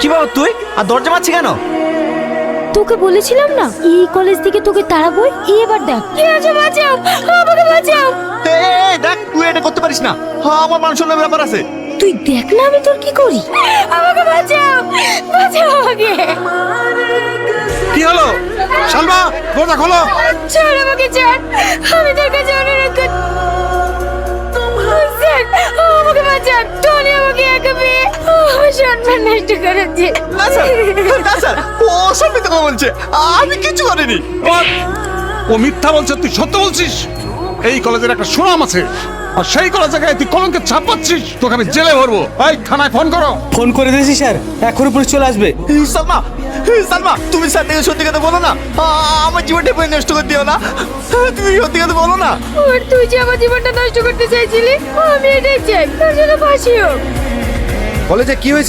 কি বাবা তুই? আর দরজা মারছি কেন? তোকে বলেছিলাম না এই কলেজ থেকে তোকে তাড়াবই এবার দেখ। কি আছে বাঁচাও আমাকে বাঁচাও। এই, দেখ তুই এটা করতে পারিস না। হ্যাঁ আমার মান সম্মানের ব্যাপার আছে। তুই দেখ না আমি তোর কি করি। আমাকে বাঁচাও বাঁচাও আমাকে। কি হলো? সালমা দরজা খোলো। ছাড় আমাকে ছাড়। আমি তোর কাছে অনুরোধ কর নষ্ট করেছে। না স্যার। না স্যার। ও মিথ্যা কথা বলছে। আমি কিছু করিনি। ও মিথ্যা বলছে তুই সত্য বলছিস? এই কলেজের একটা সুনাম আছে। আর সেই কলেজে গায়ে তুই কলঙ্কে ছাপ পাচ্ছিস। তোকে আমি জেলে ভরবো। এই থানায় ফোন করো। ফোন করে দিয়েছি স্যার। এখনই পুলিশ চলে আসবে। সালমা। সালমা তুমি স্যার থেকে সত্যি কথা বলো না। আমার জীবনটা পুরো নষ্ট করে দিও না। তুমি সত্যি কথা বলো না। তুই যে আমার জীবনটা নষ্ট করতে চাইছিলি আমি এটাই চাই। তোর জন্য ফাঁসি কলেজে কি হয়েছে?